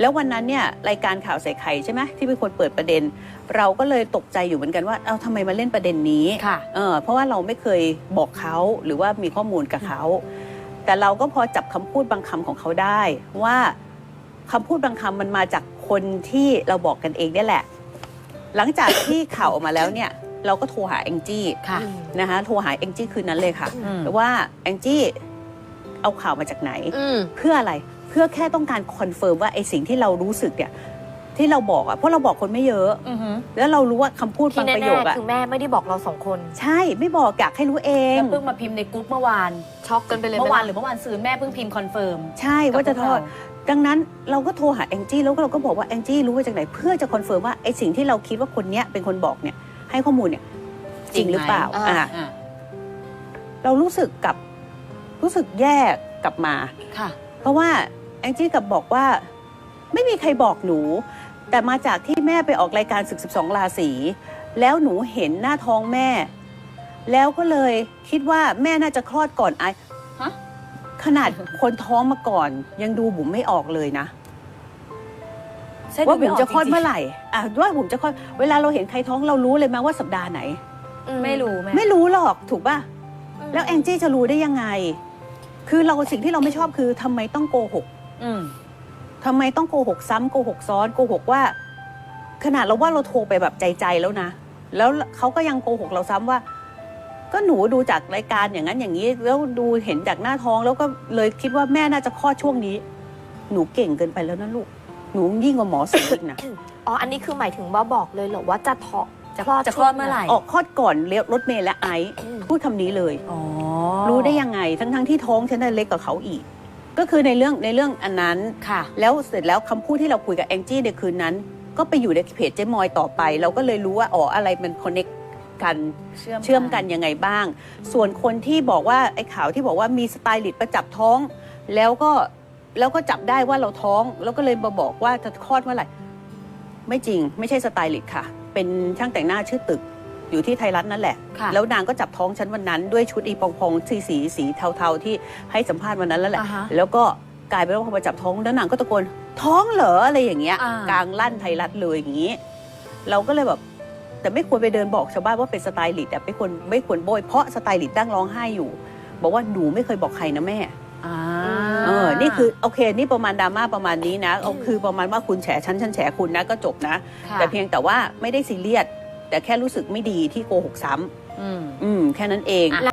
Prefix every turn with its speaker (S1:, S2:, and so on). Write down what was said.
S1: แล้ววันนั้นเนี่ยรายการข่าวใส่ไข่ใช่ไหมที่เป็นคนเปิดประเด็น เราก็เลยตกใจอยู่เหมือนกันว่า เอาทำไมมาเล่นประเด็นนี้
S2: ค่ะ
S1: เออเพราะว่าเราไม่เคยบอกเขาหรือว่ามีข้อมูลกับเขา แต่เราก็พอจับคำพูดบางคำของเขาได้ ว่าคำพูดบางคำมันมาจากคนที่เราบอกกันเองเนี่ยแหละ หลังจากที่ข่าวออกมาแล้วเนี่ย เราก็โทรหาแองจี้
S2: ค่ะ
S1: นะคะโทรหาแองจี้คืนนั้นเลยค่ะ
S2: อืม
S1: ว่าแองจี้เอาข่าวมาจากไหน
S3: อืม
S1: เพื่ออะไร เพื่อแค่ต้องการคอนเฟิร์มว่าไอ้สิ่งที่เรารู้สึกเนี่ยที่เราบอกอะเพราะเราบอกคนไม่เยอะ
S2: อือหือ
S1: แล้วเรารู้ว่าคำพูด
S3: ที่
S1: บางประ
S3: แน่
S1: โยค
S3: ๆ
S1: อะ
S3: คือแม่ไม่ได้บอกเราสองคน
S1: ใช่ไม่บอกอยากให้รู้เอง
S2: แล้วเพิ่งมาพิมพ์ในกรุ๊ปเมื่อวาน
S3: ช็อกกันไปเลย
S2: เมื่อวาน
S3: ไห
S2: หรือเมื่อวานซืนแม่เพิ่งพิมพ์คอนเฟิร์ม
S1: ใช่ว่าจะทอด
S2: กับพวกเร
S1: ดังนั้นเราก็โทรหาแองจี้แล้วก็เราก็บอกว่าแองจี้รู้มาจากไหน เพื่อจะคอนเฟิร์มว่าไอ้สิ่งที่เราคิดว่าคนเนี้ยเป็นคนบอกเนี่ยให้ข้อมูลเนี่ยจริงหรือเปล่า
S3: จริงไหม
S1: อ่า
S2: อะ
S1: เรารู้สึกกับรู้สึกแย่กลับมา
S2: ค่ะ
S1: เพราะว่า แองจี้กลับบอกว่าไม่มีใครบอกหนู แต่มาจากที่แม่ไปออกรายการศึก 12 ราศีแล้วหนูเห็นหน้าท้องแม่ แล้วก็เลยคิดว่าแม่น่าจะคลอดก่อนไอ
S2: ฮะ
S1: ขนาดคนท้องมาก่อน ยังดูบุ๋มไม่ออกเลยนะ
S2: เส้น
S1: ว่า
S2: ดู
S1: บุ๋ม
S2: ไก
S1: จะคลอด
S2: ริงๆ
S1: เมื่อไหร่อะว่าบุ๋มจะคลอดเวลาเราเห็นใครท้องเรารู้เลยไหมว่าสัปดาห์ไหน
S2: ไม่รู้แม่
S1: ไม่รู้หรอกถูกป่ะแล้วแองจี้จะรู้ได้ยังไง คือเราสิ่งที่เราไม่ชอบคือทำไมต้องโกหก
S2: อืม
S1: ทำไมต้องโกหกซ้ำโกหกซ้อนโกหกว่า ขนาดเราว่าเราโทรไปแบบใจใจๆแล้วนะ แล้วเขาก็ยังโกหกเราซ้ำว่า ก็หนูดูจากรายการอย่างนั้นอย่างนี้ แล้วดูเห็นจากหน้าท้องแล้วก็เลยคิดว่าแม่น่าจะคลอดช่วงนี้ หนูเก่งเกินไปแล้วนะลูกหนูยิ่งกว่าหมอสูอีกนะ
S3: อ๋ออันนี้คือหมายถึงว่าบอกเลยเหรอว่าจะท้อง
S2: จะจะคลอดเมื่อไหร่
S1: ออกคลอดก่อนเลี้ยวรถเมล์และไอซ์
S3: อืม
S1: พูดคำนี้เลย
S2: อ๋อ
S1: รู้ได้ยังไงทั้งๆที่ท้องฉันน่ะเล็กกว่าเขาอีก ก็คือในเรื่องในเรื่องอันนั้น
S2: ค่ะ
S1: แล้วเสร็จแล้วคำพูดที่เราคุยกับแองจี้ในคืนนั้น ก็ไปอยู่ในเพจเจ๊มอยต่อไป เราก็เลยรู้ว่าอ๋ออะไรมันคอนเน c กัน
S2: เชื่อม
S1: เชื่อมกันยังไงบ้าง ส่วนคนที่บอกว่าไอ้ข่าวที่บอกว่ามีสไตลิสต์ประจับท้อง แล้วก็แล้วก็จับได้ว่าเราท้อง แล้วก็เลยมาบอกว่าจะคลอดเมื่อไหร่ ไม่จริงไม่ใช่สไตลิสต์ค่ะ เป็นช่างแต่งหน้าชื่อตึก อยู่ที่ไทยรัฐนั่นแหละ
S2: ค่ะ
S1: แล้วนางก็จับท้องฉันวันนั้นด้วยชุดอีปองพองสีสีสีเทาๆที่ให้สัมภาษณ์วันนั้นแล้วแหละ
S2: อ่าฮะ
S1: แล้วก็กลายเป็นว่าพอมาจับท้องแล้วนางก็ตะโกนท้องเหรออะไรอย่างเงี้ย
S2: อ่าก
S1: ลางลั่นไทยรัฐเลยอย่างงี้ เราก็เลยแบบแต่ไม่ควรไปเดินบอกชาวบ้านว่าเป็นสไตลิสต์แต่ไม่ควรไม่ควรโบยเพราะสไตลิสต์นั่งร้องไห้อยู่ บอกว่าหนูไม่เคยบอกใครนะแม่
S2: อ่า
S1: เออ นี่คือโอเค นี่ประมาณดราม่าประมาณนี้นะเอาคือประมาณว่าคุณแฉฉันฉันแฉคุณนะก็จบนะ
S2: ค่ะ
S1: แต่เพียงแต่ว่าไม่ได้ซีเรียส แต่แค่รู้สึกไม่ดีที่โกหกซ้ำ
S2: อืม
S1: อืม แค่นั้นเอง
S2: อะ